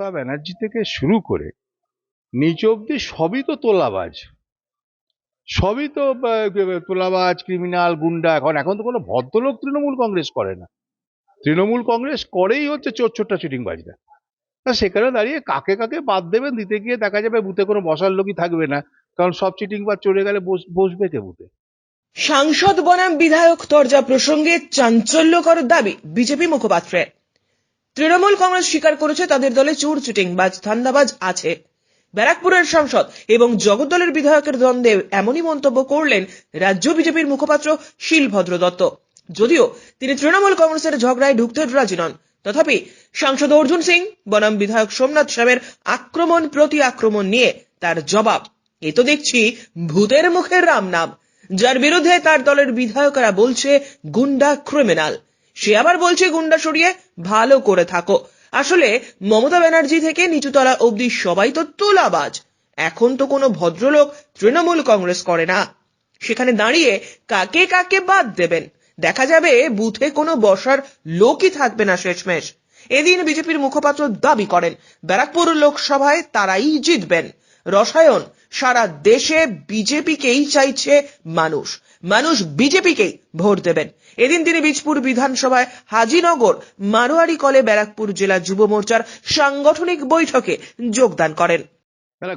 মমতা ব্যানার্জি থেকে শুরু করে নিচ অব্দি সবই তো তোলাবাজ। সবই তো তোলাবাজ ক্রিমিনাল গুন্ডা, এখন এখন তো কোনো ভদ্রলোক তৃণমূল কংগ্রেস করে না। তৃণমূল কংগ্রেস করেই হচ্ছে চোর চোরটা চিটিংবাজরা তা সেখানে দাঁড়িয়ে কাকে কাকে বাদ দেবেন, দিতে গিয়ে দেখা যাবে বুথে কোনো বসার লোকই থাকবে না, কারণ সব চিটিংবাজ চলে গেলে বস- বসবে কে বুথে? সাংসদ বনাম বিধায়ক তরজা প্রসঙ্গে চাঞ্চল্যকর দাবি বিজেপি মুখপাত্রের। তৃণমূল কংগ্রেস স্বীকার করেছে তাদের দলে চোর চিটিংবাজ, ধান্দাবাজ আছে। ব্যারাকপুরের সাংসদ এবং জগদ্দলের বিধায়কের দ্বন্দ্বে এমনই মন্তব্য করলেন রাজ্য বিজেপির মুখপাত্র শিলভদ্র দত্ত। যদিও তিনি তৃণমূল কংগ্রেসের ঝগড়ায় ঢুকতে রাজি নন। তথাপি সাংসদ অর্জুন সিং, বনাম বিধায়ক সোমনাথ সাহেবের আক্রমণ প্রতি আক্রমণ নিয়ে তার জবাব। এ তো দেখছি ভূতের মুখের রাম নাম যার বিরুদ্ধে তার দলের বিধায়করা বলছে, গুন্ডা ক্রিমিনাল। সে আবার বলছে, গুন্ডা সরিয়ে ভালো করে থাকো। আসলে, মমতা ব্যানার্জি থেকে নিচুতলা অবধি সবাই তো তোলাবাজ। এখন তো কোনো ভদ্রলোক তৃণমূল কংগ্রেস করে না। সেখানে দাঁড়িয়ে কাকে কাকে বাদ দেবেন? দেখা যাবে বুথে কোনো বসার লোকই থাকবে না শেষমেশ। এদিন বিজেপির মুখপাত্র দাবি করেন, ব্যারাকপুর লোকসভায় তারাই জিতবেন। রসায়ন, সারা দেশে বিজেপিকেই চাইছে মানুষ। মানুষ বিজেপিকেই ভোট দেবেন। এদিন তিনি বীজপুর বিধানসভায় হাজিনগর, মারোয়ারি কলে ব্যারাকপুর জেলা যুব মোর্চার সাংগঠনিক বৈঠকে যোগদান করেন।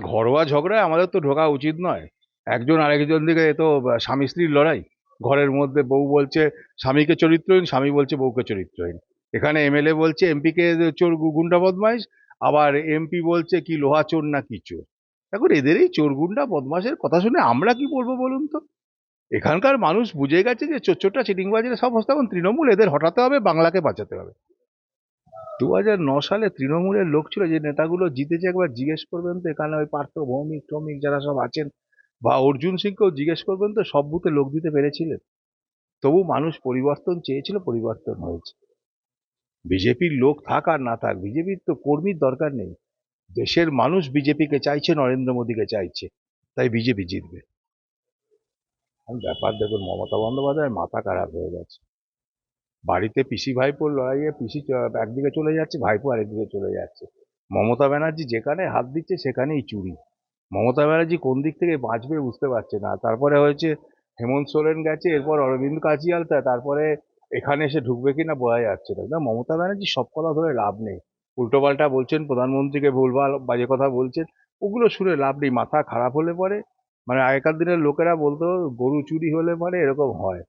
ঘরোয়া ঝগড়ায় আমাদের তো ঢোকা উচিত নয়। একজন আরেকজন দিকে তো স্বামী স্ত্রীর লড়াই। ঘরের মধ্যে বউ বলছে, স্বামীকে চরিত্রহীন, স্বামী বলছে বউকে চরিত্রহীন। এখানে এমএলএ বলছে, এমপিকে চোর গুন্ডা বদমাইশ, আবার এমপি বলছে কি লোহা চোর না কি চোর। এখন এদেরই চোর গুন্ডা বদমাসের কথা শুনে আমরা কি বলব বলুন তো? এখানকার মানুষ বুঝে গেছে যে চোর চোরটা চিটিংবাজের সব হস্তে এখন তৃণমূল এদের হটাতে হবে, বাংলাকে বাঁচাতে হবে। দু সালে তৃণমূলের লোক ছিল, যে নেতাগুলো জিতেছে একবার জিজ্ঞেস করবেন তো, এখানে ওই পার্থ, ভৌমিক, টৌমিক যারা সব আছেন বা অর্জুন সিংকেও জিজ্ঞেস করবেন তো, সব বুথে লোক দিতে পেরেছিলেন। তবু মানুষ পরিবর্তন চেয়েছিল, পরিবর্তন হয়েছে। বিজেপির লোক থাক আর না থাক, বিজেপির তো কর্মীর দরকার নেই। দেশের মানুষ বিজেপিকে চাইছে, নরেন্দ্র মোদীকে চাইছে, তাই বিজেপি জিতবে। ব্যাপার দেখুন, মমতা বন্দ্যোপাধ্যায়ের মাথা খারাপ হয়ে গেছে। বাড়িতে পিসি ভাইপোর লড়াইয়ে পিসি একদিকে চলে যাচ্ছে, ভাইপো আরেকদিকে চলে যাচ্ছে। মমতা ব্যানার্জি যেখানে হাত দিচ্ছে সেখানেই চুরি। মমতা ব্যানার্জি কোন দিক থেকে বাঁচবে বুঝতে পারছে না। তারপরে হয়েছে হেমন্ত সোরেন গেছে, এরপর অরবিন্দ কাজিয়াল তারপরে এখানে এসে ঢুকবে কিনা বোঝা যাচ্ছে না। না, মমতা ব্যানার্জি সব কথা ধরে লাভ নেই। উল্টোপাল্টা বলছেন, প্রধানমন্ত্রীকে ভুলভাল বাজে কথা বলছেন, ওগুলো শুনে লাভ নেই, মাথা খারাপ হলে পরে মানে আগেকার দিনের লোকেরা বলতো গরু চুরি হলে মানে এরকম হয়।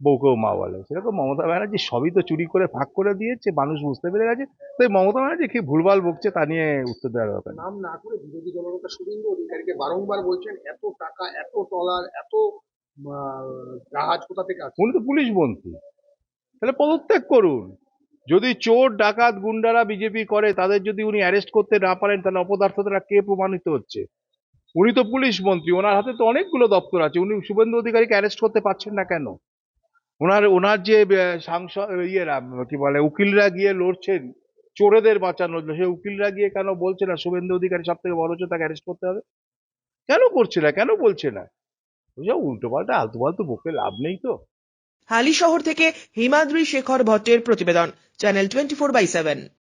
বউকেও মা বলে। সেরকম মমতা ব্যানার্জি সবই তো চুরি করে ফাঁক করে দিয়েছে মানুষ বুঝতে পেরে গেছে। তাই মমতা ব্যানার্জি কি ভুলভাল বকছে তা নিয়ে উত্তর দেওয়ার দরকার নাম না করে বিরোধী দলনেতা শুভেন্দু অধিকারীকে বারংবার বলছেন এত টাকা এত টলার এত জাহাজ কোথা থেকে আসছে? উনি তো পুলিশ মন্ত্রী। তাহলে পদত্যাগ করুন। যদি চোর ডাকাত গুন্ডারা বিজেপি করে তাদের যদি উনি অ্যারেস্ট করতে না পারেন তাহলে অপদার্থতারা কে প্রমাণিত হচ্ছে? উনি তো পুলিশ মন্ত্রী ওনার হাতে তো অনেকগুলো দপ্তর আছে উনি শুভেন্দু অধিকারীকে অ্যারেস্ট করতে পারছেন না কেন? ওনার ওনার যে সাংসদ ইয়েরা কি বলে উকিলরা গিয়ে লড়ছেন চোরেদের বাঁচানোর জন্য, সে উকিলরা গিয়ে কেন বলছে না শুভেন্দু অধিকারী সব থেকে বড় চোর তাকে অ্যারেস্ট করতে হবে? কেন করছে না কেন বলছে না? ওইসব উল্টো পাল্টা আলতু ফালতু বকে লাভ নেই তো। হালি শহর থেকে হিমাদ্রি শেখর ভট্টের প্রতিবেদন channel twenty four by seven